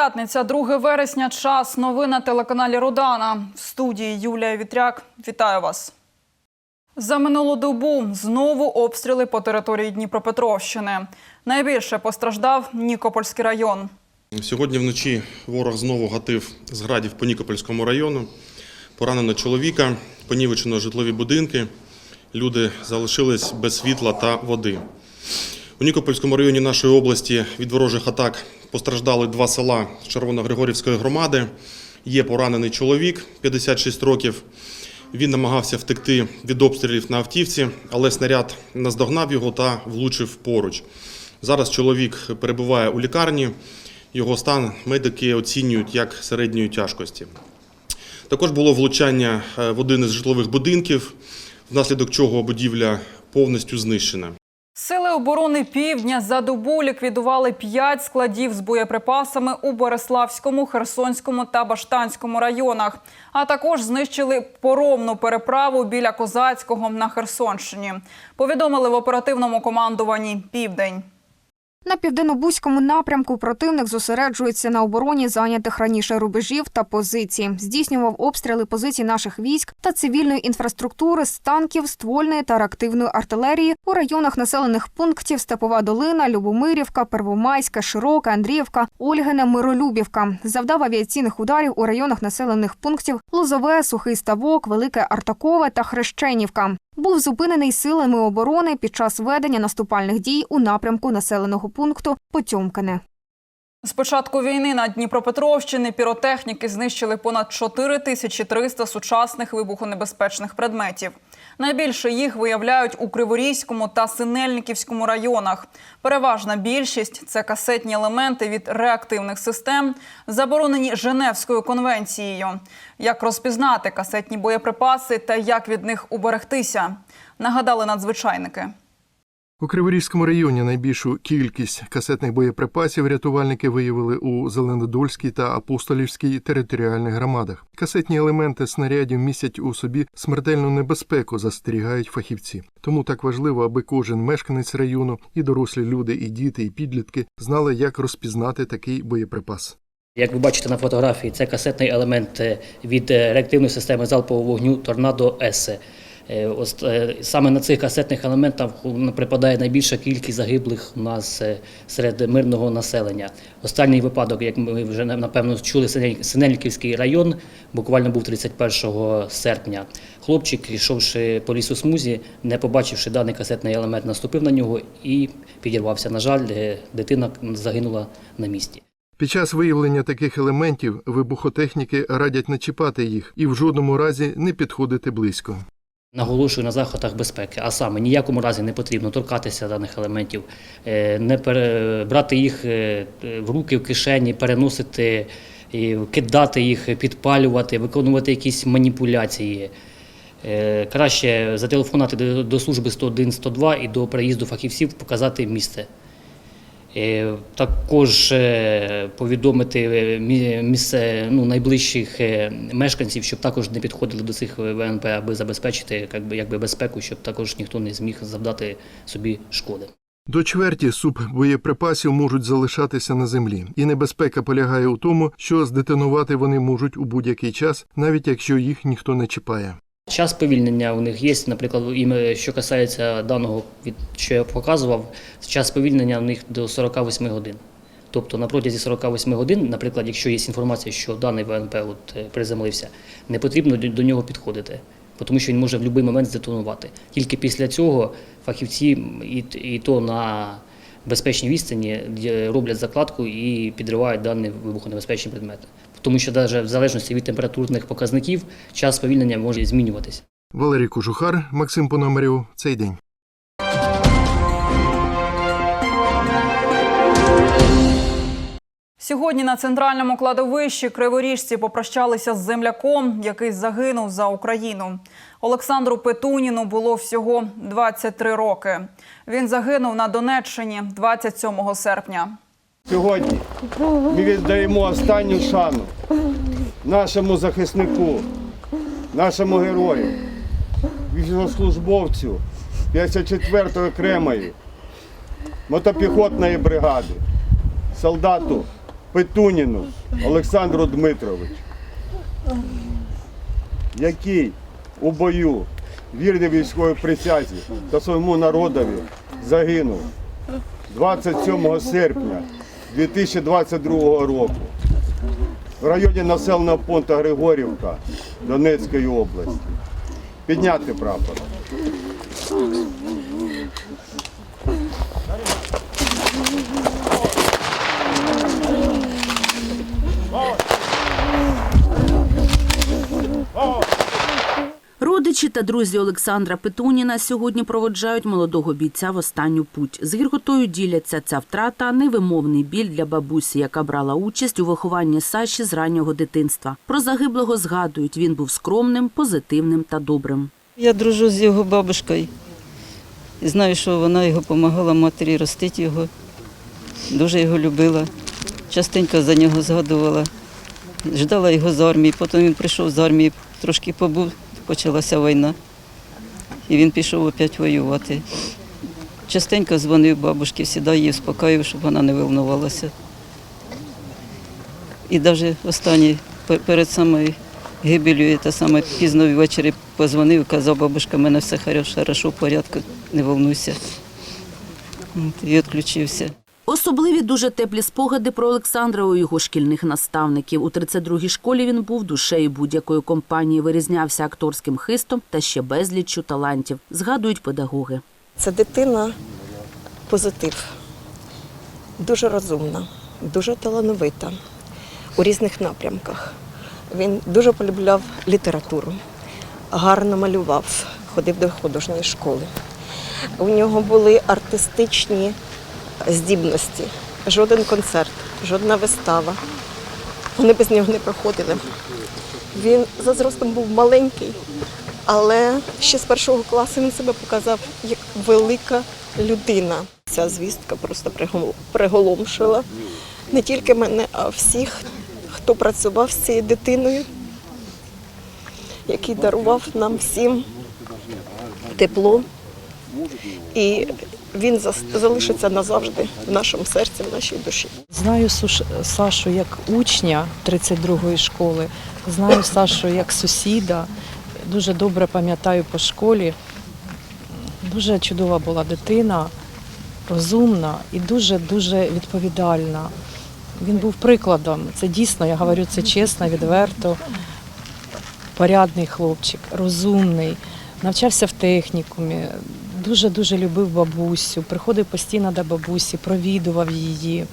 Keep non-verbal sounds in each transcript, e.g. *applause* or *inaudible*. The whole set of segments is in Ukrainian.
П'ятниця, 2 вересня, час. Новини на телеканалі Рудана. В студії Юлія Вітряк. Вітаю вас. За минулу добу знову обстріли по території Дніпропетровщини. Найбільше постраждав Нікопольський район. Сьогодні вночі ворог знову гатив з градів по Нікопольському району. Поранено чоловіка, понівечено житлові будинки. Люди залишились без світла та води. У Нікопольському районі нашої області від ворожих атак постраждали два села Червоногригорівської громади. Є поранений чоловік 56 років. Він намагався втекти від обстрілів на автівці, але снаряд наздогнав його та влучив поруч. Зараз чоловік перебуває у лікарні. Його стан медики оцінюють як середньої тяжкості. Також було влучання е, в один із житлових будинків, внаслідок чого будівля повністю знищена. Сили оборони Півдня за добу ліквідували п'ять складів з боєприпасами у Бориславському, Херсонському та Баштанському районах. А також знищили поромну переправу біля Козацького на Херсонщині. Повідомили в оперативному командуванні Південь. На південно-бузькому напрямку противник зосереджується на обороні зайнятих раніше рубежів та позицій. Здійснював обстріли позицій наших військ та цивільної інфраструктури з танків, ствольної та реактивної артилерії у районах населених пунктів Степова Долина, Любомирівка, Первомайська, Широка, Андріївка, Ольгине, Миролюбівка. Завдав авіаційних ударів у районах населених пунктів Лозове, Сухий Ставок, Велике Артакове та Хрещенівка. Був зупинений силами оборони під час ведення наступальних дій у напрямку населеного пункту Потьомкане. З початку війни на Дніпропетровщині піротехніки знищили понад 4300 сучасних вибухонебезпечних предметів. Найбільше їх виявляють у Криворізькому та Синельниківському районах. Переважна більшість це касетні елементи від реактивних систем, заборонені Женевською конвенцією. Як розпізнати касетні боєприпаси та як від них уберегтися, нагадали надзвичайники. У Криворізькому районі найбільшу кількість касетних боєприпасів рятувальники виявили у Зеленодольській та Апостолівській територіальних громадах. Касетні елементи снарядів містять у собі смертельну небезпеку, застерігають фахівці. Тому так важливо, аби кожен мешканець району, і дорослі люди, і діти, і підлітки знали, як розпізнати такий боєприпас. Як ви бачите на фотографії, це касетний елемент е, від е, реактивної системи залпового вогню Торнадо С. Е, е, Саме на цих касетних елементах припадає найбільша кількість загиблих у нас е, серед мирного населення. Останній випадок, як ми вже напевно чули, Синель- Синельниківський район, буквально був 31 серпня. Хлопчик, йшовши по лісу смузі, не побачивши даний касетний елемент, наступив на нього і підірвався. На жаль, е, дитина загинула на місці. Під час виявлення таких елементів вибухотехніки радять не чіпати їх і в жодному разі не підходити близько. Наголошую на заходах безпеки, а саме ніякому разі не потрібно торкатися даних елементів, е, не брати їх е, в руки, в кишені, переносити, кидати їх, підпалювати, виконувати якісь маніпуляції. Е, Краще зателефонувати до служби 101-102 і до приїзду фахівців показати місце. Е, Також е, повідомити е, місце ну, найближчих мешканців, щоб також не підходили до цих ВНП, аби забезпечити якби, якби безпеку, щоб також ніхто не зміг завдати собі шкоди. До чверті суббоєприпасів можуть залишатися на землі, і небезпека полягає у тому, що здетонувати вони можуть у будь-який час, навіть якщо їх ніхто не чіпає. Час повільнення у них є, наприклад, іме- що касається даного, що я показував, час повільнення у них до 48 годин. Тобто на протязі 48 годин, наприклад, якщо є інформація, що даний ВНП от, е, приземлився, не потрібно до- нього підходити, тому що він може в будь-який момент здетонувати. Тільки після цього фахівці і, і то на безпечній відстані роблять закладку і підривають дані вибухонебезпечні предмети. Тому що навіть в залежності від температурних показників час повільнення може змінюватися. Валерій Кожухар, Максим Пономарєв. Цей день. Сьогодні на центральному кладовищі криворіжці попрощалися з земляком, який загинув за Україну. Олександру Петуніну було всього 23 роки. Він загинув на Донеччині 27 серпня. Сьогодні ми віддаємо останню шану нашому захиснику, нашому герою, військовослужбовцю 54-ї окремої мотопіхотної бригади, солдату Петуніну Олександру Дмитровичу, який у бою вірний військовій присязі та своєму народові загинув 27 серпня 2022 року в районі населеного пункту Григорівка Донецької області. Підняти прапор. Родичі та друзі Олександра Петуніна сьогодні проводжають молодого бійця в останню путь. З гіркотою діляться ця втрата невимовний біль для бабусі, яка брала участь у вихованні Саші з раннього дитинства. Про загиблого згадують, він був скромним, позитивним та добрим. Я дружу з його бабушкою. І знаю, що вона його допомагала матері ростити його. Дуже його любила. Частенько за нього згадувала. Ждала його з армії. Потім він прийшов з армії, трошки побув, почалася війна. І він пішов опять воювати. Частенько дзвонив бабушці, завжди її успокоював, щоб вона не волнувалася. І навіть останній перед самою гибелью, та саме пізно ввечері позвонив, казав, бабушка, в мене все хорошо, хорошо, в порядку, не волнуйся. І відключився. Особливі дуже теплі спогади про Олександра у його шкільних наставників. У 32-й школі він був душею будь-якої компанії, вирізнявся акторським хистом та ще безліччю талантів, згадують педагоги. Це дитина позитив, дуже розумна, дуже талановита у різних напрямках. Він дуже полюбляв літературу, гарно малював, ходив до художньої школи. У нього були артистичні здібності. Жоден концерт, жодна вистава. Вони без нього не проходили. Він за зростом був маленький, але ще з першого класу він себе показав як велика людина. Ця звістка просто приголомшила не тільки мене, а всіх, хто працював з цією дитиною, який дарував нам всім тепло. І він залишиться назавжди в нашому серці, в нашій душі. Знаю Сашу як учня 32-ї школи, знаю Сашу як сусіда, дуже добре пам'ятаю по школі. Дуже чудова була дитина, розумна і дуже-дуже відповідальна. Він був прикладом. Це дійсно, я говорю це чесно, відверто. Порядний хлопчик, розумний, навчався в технікумі, дуже-дуже любив бабусю, приходив постійно до бабусі, провідував її.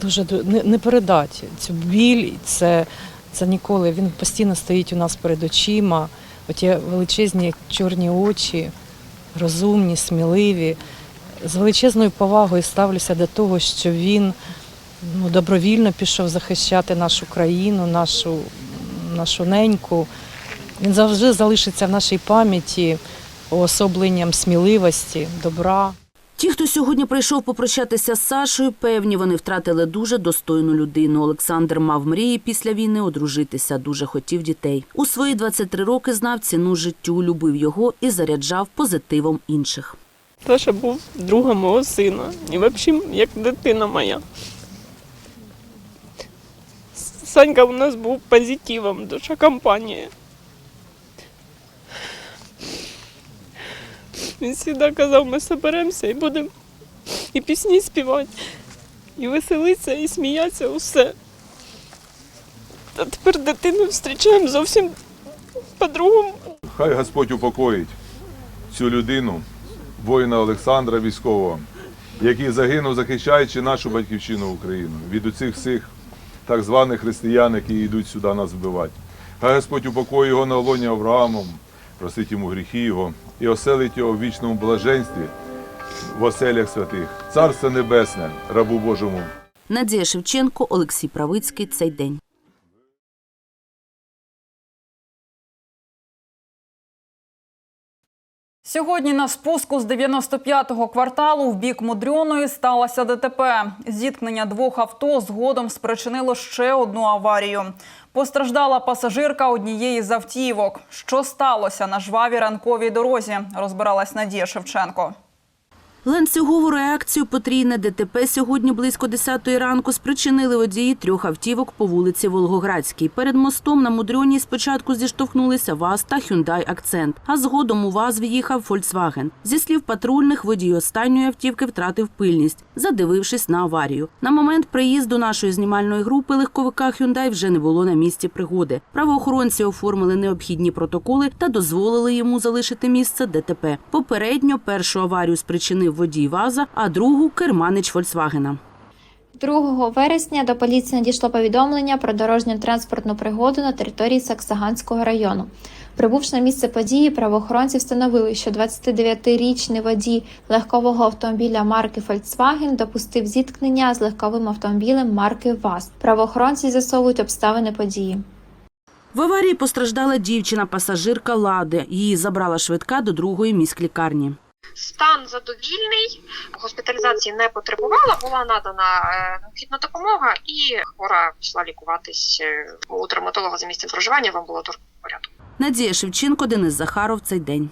Дуже не, не передати цю біль, це, це ніколи. Він постійно стоїть у нас перед очима. Оті величезні чорні очі, розумні, сміливі. З величезною повагою ставлюся до того, що він ну, добровільно пішов захищати нашу країну, нашу, нашу неньку. Він завжди залишиться в нашій пам'яті уособленням сміливості, добра. Ті, хто сьогодні прийшов попрощатися з Сашою, певні, вони втратили дуже достойну людину. Олександр мав мрії після війни одружитися, дуже хотів дітей. У свої 23 роки знав ціну життю, любив його і заряджав позитивом інших. Саша був другом мого сина. І взагалі як дитина моя. Санька у нас був позитивом, душа компанії. Він завжди казав, ми соберемося і будемо і пісні співати, і веселитися, і сміятися, усе. А тепер дитину зустрічаємо зовсім по-другому. Хай Господь упокоїть цю людину, воїна Олександра військового, який загинув, захищаючи нашу батьківщину Україну від усіх всіх так званих християн, які йдуть сюди нас вбивати. Хай Господь упокоїть його на лоні Авраамом, простить йому гріхи його і оселить його в вічному блаженстві в оселях святих. Царство Небесне, рабу Божому. Надія Шевченко, Олексій Правицький. Цей день. Сьогодні на спуску з 95-го кварталу в бік Мудрьоної сталося ДТП. Зіткнення двох авто згодом спричинило ще одну аварію. Постраждала пасажирка однієї з автівок. Що сталося на жвавій ранковій дорозі, розбиралась Надія Шевченко. Ланцюгову реакцію потрійне ДТП сьогодні близько 10 ранку спричинили водії трьох автівок по вулиці Волгоградській. Перед мостом на Мудрьоній спочатку зіштовхнулися ВАЗ та Hyundai Акцент, а згодом у ВАЗ в'їхав Volkswagen. Зі слів патрульних, водій останньої автівки втратив пильність, задивившись на аварію. На момент приїзду нашої знімальної групи легковика Hyundai вже не було на місці пригоди. Правоохоронці оформили необхідні протоколи та дозволили йому залишити місце ДТП. Попередньо першу аварію спричинив водій ВАЗа, а другу керманич Фольксвагена. 2 вересня до поліції надійшло повідомлення про дорожньо-транспортну пригоду на території Саксаганського району. Прибувши на місце події, правоохоронці встановили, що 29-річний водій легкового автомобіля марки Volkswagen допустив зіткнення з легковим автомобілем марки ВАЗ. Правоохоронці з'ясовують обставини події. В аварії постраждала дівчина-пасажирка Лади. Її забрала швидка до другої міськлікарні. Стан задовільний, госпіталізації не потребувала, була надана е, необхідна допомога, і хвора пішла лікуватись е, у травматолога за місцем проживання в амбулаторному порядку. Надія Шевченко, Денис Захаров. Цей день.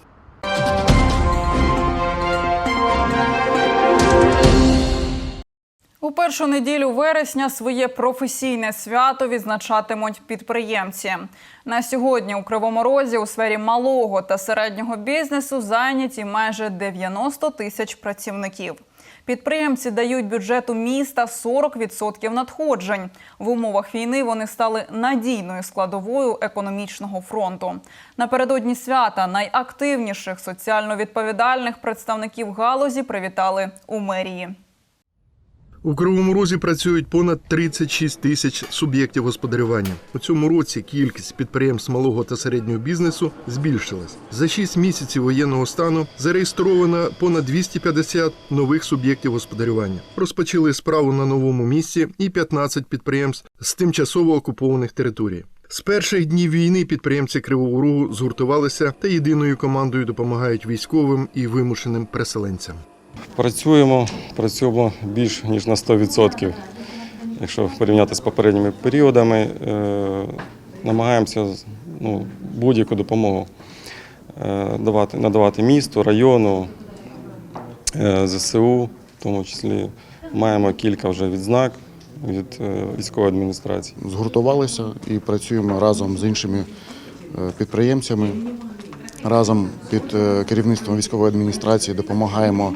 У першу неділю вересня своє професійне свято відзначатимуть підприємці. На сьогодні у Кривому Розі у сфері малого та середнього бізнесу зайняті майже 90 тисяч працівників. Підприємці дають бюджету міста 40% надходжень. В умовах війни вони стали надійною складовою економічного фронту. Напередодні свята найактивніших соціально відповідальних представників галузі привітали у мерії. У Кривому Розі працюють понад 36 тисяч суб'єктів господарювання. У цьому році кількість підприємств малого та середнього бізнесу збільшилась. За 6 місяців воєнного стану зареєстровано понад 250 нових суб'єктів господарювання. Розпочали справу на новому місці і 15 підприємств з тимчасово окупованих територій. З перших днів війни підприємці Кривого Рогу згуртувалися та єдиною командою допомагають військовим і вимушеним переселенцям. Працюємо, працюємо більш ніж на 100%. Якщо порівняти з попередніми періодами, е, намагаємося ну, будь-яку допомогу е, давати, надавати місту, району, е, ЗСУ, в тому числі маємо кілька вже відзнак від військової адміністрації. згуртувалися і працюємо разом з іншими підприємцями. Разом під керівництвом військової адміністрації допомагаємо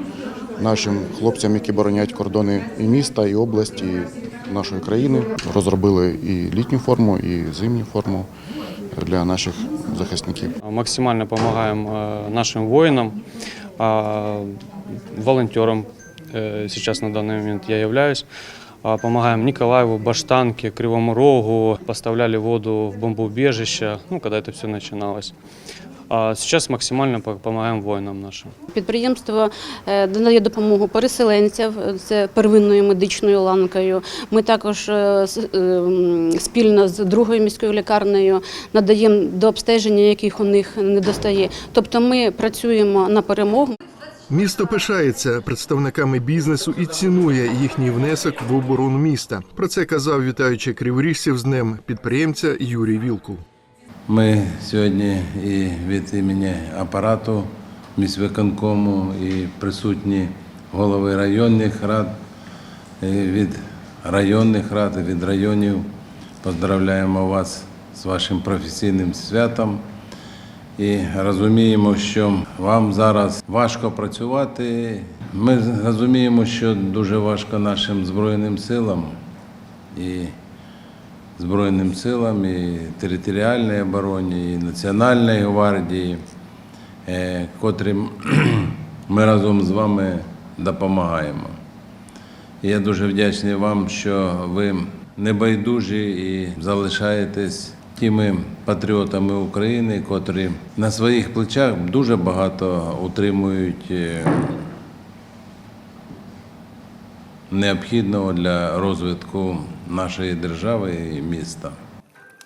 нашим хлопцям, які боронять кордони і міста, і області і нашої країни. Розробили і літню форму, і зимню форму для наших захисників. Максимально допомагаємо е, нашим воїнам, волонтерам. Е, Сейчас на данный момент я являюсь. Помогаем Николаеву, Баштанке, Кривому Рогу, поставляли воду в бомбоубежище, ну, когда это все начиналось. А сейчас максимально по- помогаем воинам нашим. Підприємство е, надає допомогу переселенцям, це первинною медичною ланкою. Ми також е, з- е, спільно з другою міською лікарнею надаємо до обстеження, яких у них не достає. Тобто ми працюємо на перемогу. Місто пишається представниками бізнесу і цінує їхній внесок в оборону міста. Про це казав, вітаючи криворіжців з днем підприємця Юрій Вілкул. Ми сьогодні і від імені апарату міськвиконкому і присутні голови районних рад, від районних рад, і від районів поздравляємо вас з вашим професійним святом. І розуміємо, що вам зараз важко працювати. Ми розуміємо, що дуже важко нашим Збройним силам і Збройним силам, і територіальній обороні, і Національної гвардії, е, котрим *clears throat* ми разом з вами допомагаємо. Я дуже вдячний вам, що ви небайдужі і залишаєтесь тими патріотами України, котрі на своїх плечах дуже багато утримують е, необхідного для розвитку нашої держави і міста.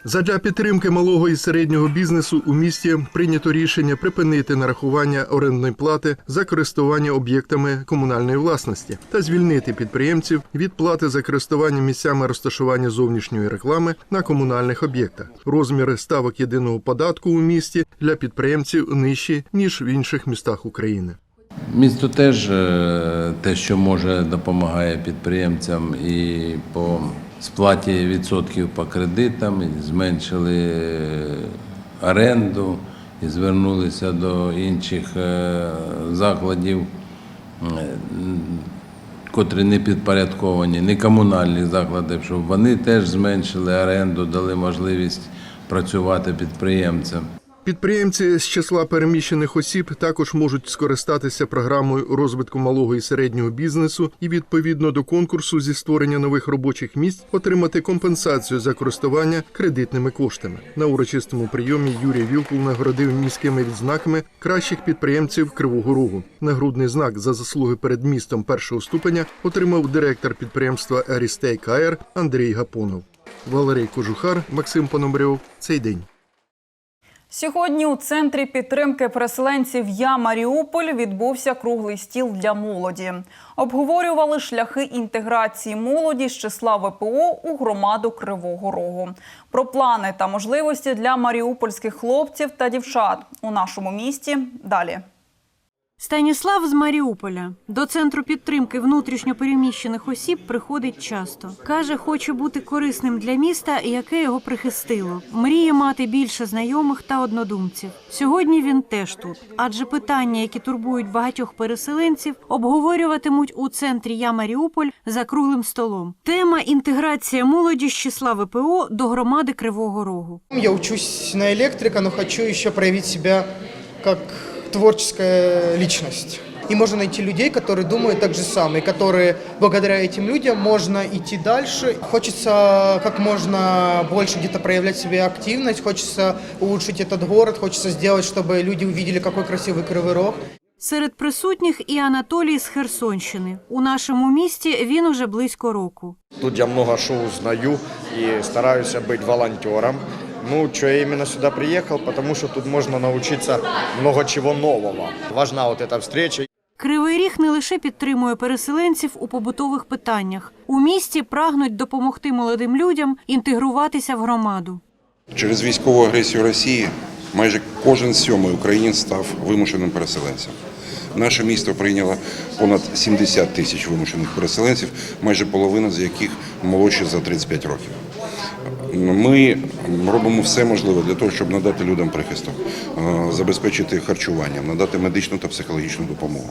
Задля підтримки малого і середнього бізнесу у місті прийнято рішення припинити нарахування орендної плати за користування об'єктами комунальної власності та звільнити підприємців від плати за користування місцями розташування зовнішньої реклами на комунальних об'єктах. Розміри ставок єдиного податку у місті для підприємців нижчі ніж в інших містах України. Місто теж е, те, що може, допомагає підприємцям і по сплаті відсотків по кредитам, зменшили е, оренду і звернулися до інших е, закладів, е, котрі не підпорядковані, не комунальні заклади, щоб вони теж зменшили оренду, дали можливість працювати підприємцям. Підприємці з числа переміщених осіб також можуть скористатися програмою розвитку малого і середнього бізнесу і відповідно до конкурсу зі створення нових робочих місць отримати компенсацію за користування кредитними коштами. На урочистому прийомі Юрій Вілкул нагородив міськими відзнаками кращих підприємців Кривого Рогу. Нагрудний знак за заслуги перед містом першого ступеня отримав директор підприємства Арістей КР Андрій Гапонов. Валерій Кожухар, Максим Пономарьов. Цей день. Сьогодні у центрі підтримки переселенців Я Маріуполь відбувся круглий стіл для молоді. Обговорювали шляхи інтеграції молоді з числа ВПО у громаду Кривого Рогу. Про плани та можливості для маріупольських хлопців та дівчат у нашому місті. Далі. Станіслав з Маріуполя до центру підтримки внутрішньопереміщених осіб приходить часто. Каже, хоче бути корисним для міста, яке його прихистило. Мріє мати більше знайомих та однодумців. Сьогодні він теж тут, адже питання, які турбують багатьох переселенців, обговорюватимуть у центрі Я Маріуполь за круглим столом. Тема інтеграція молоді з числа ВПО до громади Кривого Рогу. Я учусь на электрика, но хочу еще проявить себя как творческая личность. И можно найти людей, которые думают так же самое, и которые благодаря этим людям можно идти дальше. Хочется как можно больше где-то проявлять себе активность, хочется улучшить этот город, хочется сделать, чтобы люди увидели, какой красивый Кривый Рог. Серед присутніх і Анатолій з Херсонщини. У нашому місті він уже близько року. Тут я много что узнаю и стараюсь быть волонтером. Ну, что я именно сюда приехал, потому что тут можно научиться много чего нового. Важна вот эта встреча. Кривий Ріг не лише підтримує переселенців у побутових питаннях. У місті прагнуть допомогти молодим людям інтегруватися в громаду. Через військову агресію Росії майже кожен сьомий українець став вимушеним переселенцем. Наше місто прийняло понад 70 тисяч вимушених переселенців, майже половина з яких молодші за 35 років. Ми робимо все можливе для того, щоб надати людям прихисток, е, забезпечити харчуванням, надати медичну та психологічну допомогу.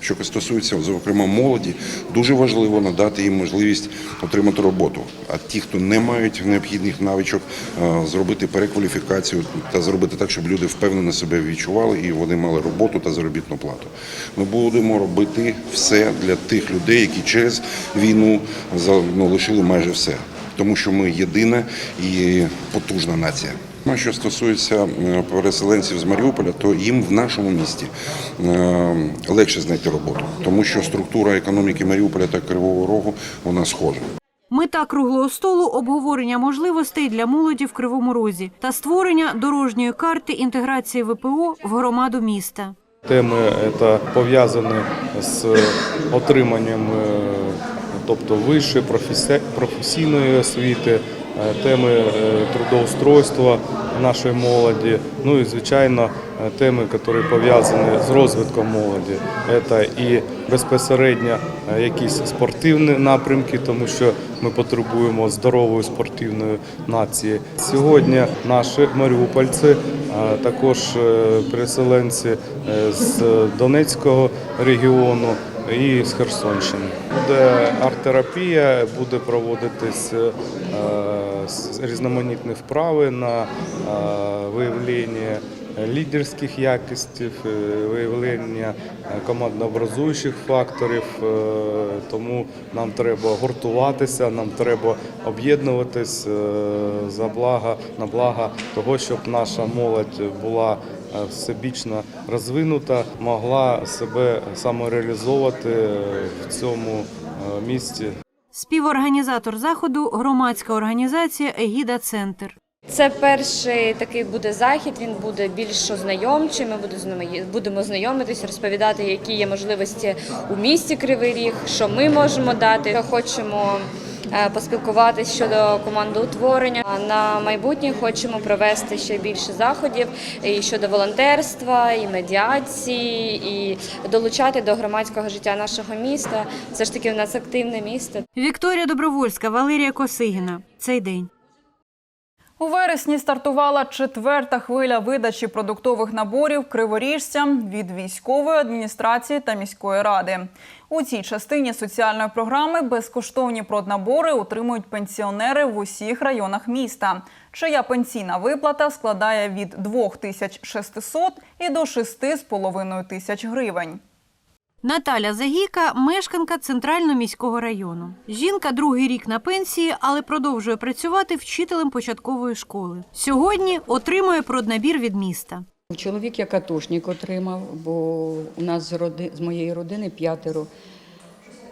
Що стосується, зокрема, молоді, дуже важливо надати їм можливість отримати роботу. А ті, хто не мають необхідних навичок, е, зробити перекваліфікацію та зробити так, щоб люди впевнено себе відчували і вони мали роботу та заробітну плату. Ми будемо робити все для тих людей, які через війну ну, лишили майже все тому що ми єдина і потужна нація. Ну, Що стосується е, переселенців з Маріуполя, то їм в нашому місті е, легше знайти роботу, тому що структура економіки Маріуполя та Кривого Рогу вона схожа. Мета круглого столу обговорення можливостей для молоді в Кривому Розі та створення дорожньої карти інтеграції ВПО в громаду міста. Теми це пов'язані з отриманням, е, тобто вищої професі- професійної освіти, е, теми е, трудоустройства нашої молоді, ну і звичайно е, теми, які пов'язані з розвитком молоді. Це і безпосередньо якісь спортивні напрямки, тому що ми потребуємо здорової спортивної нації. Сьогодні наші маріупольці, також переселенці з Донецького регіону і з Херсонщини. Буде арт-терапія, буде проводитись е, різноманітні вправи на е, виявлення лідерських якостей, е, виявлення е, командообразуючих факторів. Е, Тому нам треба гуртуватися, нам треба об'єднуватись за благо на благо того, щоб наша молодь була всебічно розвинута, могла себе самореалізовувати в цьому місті. Співорганізатор заходу громадська організація Егіда Центр. Це перший такий буде захід. Він буде більш ознайомчий. Ми будемо знайомитись, розповідати, які є можливості у місті Кривий Ріг, що ми можемо дати. Хочемо е, поспілкуватись щодо командоутворення. На майбутнє хочемо провести ще більше заходів і щодо волонтерства, і медіації, і долучати до громадського життя нашого міста. Все ж таки, в нас активне місто. Вікторія Добровольська, Валерія Косигіна. Цей день. У вересні стартувала четверта хвиля видачі продуктових наборів криворіжцям від військової адміністрації та міської ради. У цій частині соціальної програми безкоштовні проднабори отримують пенсіонери в усіх районах міста, чия пенсійна виплата складає від 2600 і до 6,5 тисяч гривень. Наталя Загійка мешканка центрального міського району. Жінка другий рік на пенсії, але продовжує працювати вчителем початкової школи. Сьогодні отримує проднабір від міста. Чоловік як атошник отримав, бо у нас з, роди, з моєї родини п'ятеро.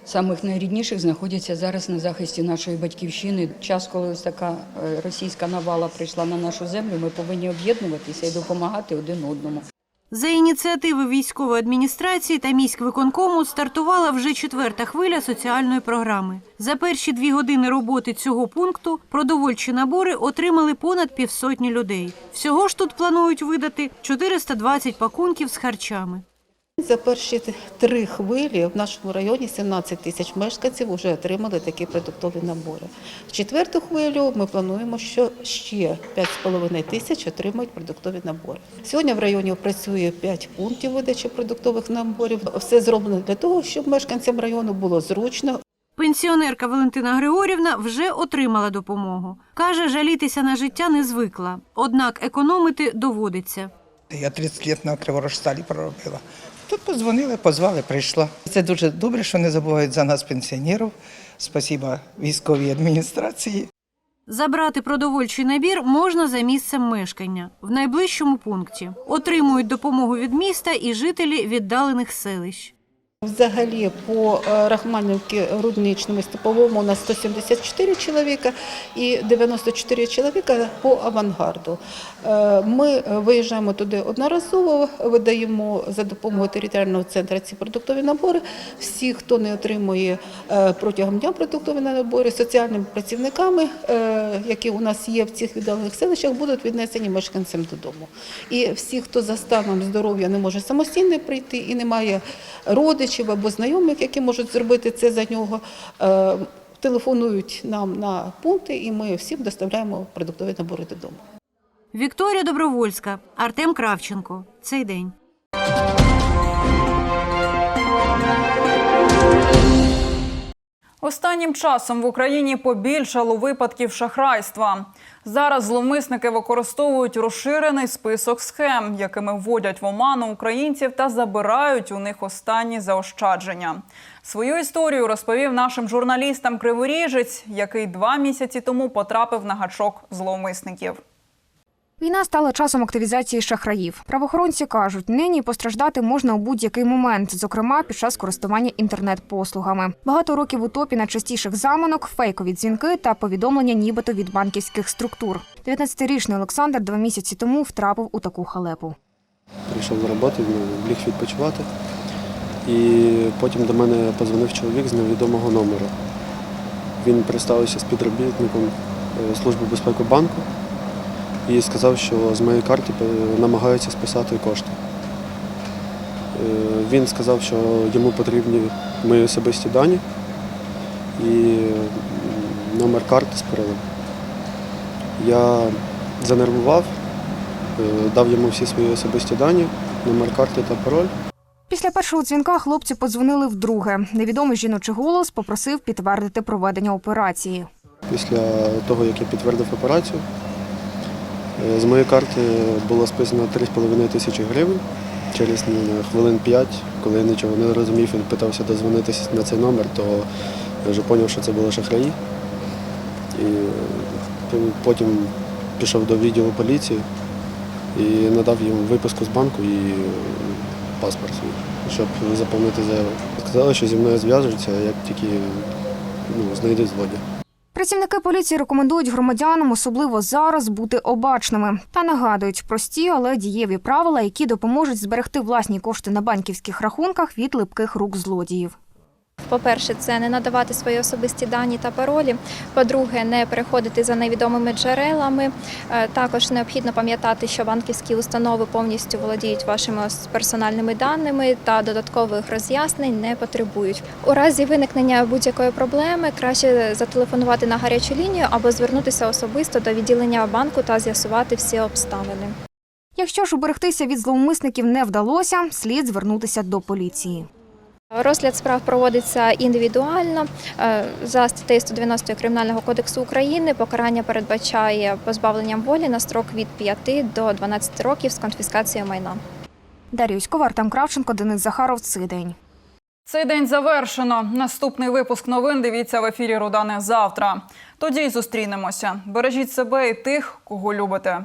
Самих найрідніших знаходяться зараз на захисті нашої батьківщини. Час, коли ось така е, російська навала прийшла на нашу землю, ми повинні об'єднуватися і допомагати один одному. За ініціативи військової адміністрації та міськвиконкому стартувала вже четверта хвиля соціальної програми. За перші дві години роботи цього пункту продовольчі набори отримали понад півсотні людей. Всього ж тут планують видати 420 пакунків з харчами. За перші три хвилі в нашому районі 17 тисяч мешканців вже отримали такі продуктові набори. В четверту хвилю ми плануємо, що ще 5,5 тисяч отримають продуктові набори. Сьогодні в районі працює 5 пунктів видачі продуктових наборів. Все зроблено для того, щоб мешканцям району було зручно. Пенсіонерка Валентина Григорівна вже отримала допомогу. Каже, жалітися на життя не звикла, однак економити доводиться. Я 30 років на Криворожсталі проробила. Тут подзвонили, позвали, прийшла. Це дуже добре, що не забувають за нас пенсіонерів. Спасіба військовій адміністрації. Забрати продовольчий набір можна за місцем мешкання в найближчому пункті. Отримують допомогу від міста і жителі віддалених селищ. Взагалі по е, Рахманівці, Рудничному, Степовому у нас 174 чоловіка і 94 чоловіка по авангарду. Е, Ми виїжджаємо туди одноразово, видаємо за допомогою територіального центру ці продуктові набори. Всі, хто не отримує е, протягом дня продуктові набори, соціальними працівниками, які у нас є в цих віддалених селищах, будуть віднесені мешканцям додому. І всі, хто за станом здоров'я не може самостійно прийти і не має родичів або знайомих, які можуть зробити це за нього. е, Телефонують нам на пункти, і ми всім доставляємо продуктові набори додому. Вікторія Добровольська, Артем Кравченко. Цей день. Останнім часом в Україні побільшало випадків шахрайства. Зараз зловмисники використовують розширений список схем, якими вводять в оману українців та забирають у них останні заощадження. Свою історію розповів нашим журналістам Криворіжець, який два місяці тому потрапив на гачок зловмисників. Війна стала часом активізації шахраїв. Правоохоронці кажуть, нині постраждати можна у будь-який момент, зокрема під час користування інтернет-послугами. Багато років у топі найчастіших заманок, фейкові дзвінки та повідомлення, нібито від банківських структур. 19-річний Олександр два місяці тому втрапив у таку халепу. Прийшов на роботу, ліг відпочивати. І потім до мене позвонив чоловік з невідомого номеру. Він представився співробітником е, Служби безпеки банку і сказав, що з моєї карти намагаються списати кошти. Е, Він сказав, що йому потрібні мої особисті дані і номер карти з паролем. Я занервував, е, дав йому всі свої особисті дані, номер карти та пароль. Після першого дзвінка хлопці подзвонили вдруге. Невідомий жіночий голос попросив підтвердити проведення операції. Після того, як я підтвердив операцію, з моєї карти було списано 3,5 тисячі гривень. Через хвилин 5, коли я нічого не розумів, він питався дозвонитися на цей номер, то я вже зрозумів, що це були шахраї. І потім пішов до відділу поліції і надав їм виписку з банку і паспорт щоб заповнити заяву. Сказали, що зі мною зв'яжуться, як тільки ну, знайдуть злодія. Працівники поліції рекомендують громадянам, особливо зараз, бути обачними та нагадують прості, але дієві правила, які допоможуть зберегти власні кошти на банківських рахунках від липких рук злодіїв. По-перше, це не надавати свої особисті дані та паролі. По-друге, не переходити за невідомими джерелами. Е, Також необхідно пам'ятати, що банківські установи повністю володіють вашими персональними даними та додаткових роз'яснень не потребують. У разі виникнення будь-якої проблеми краще зателефонувати на гарячу лінію або звернутися особисто до відділення банку та з'ясувати всі обставини. Якщо ж уберегтися від зловмисників не вдалося, слід звернутися до поліції. Розгляд справ проводиться індивідуально Е, за статтею 190 Кримінального кодексу України. Покарання передбачає позбавленням волі на строк від 5 до 12 років з конфіскацією майна. Дар'я Юськова, Артем Кравченко, Денис Захаров. Цей день. Цей день завершено. Наступний випуск новин дивіться в ефірі Рудане завтра. Тоді й зустрінемося. Бережіть себе і тих, кого любите.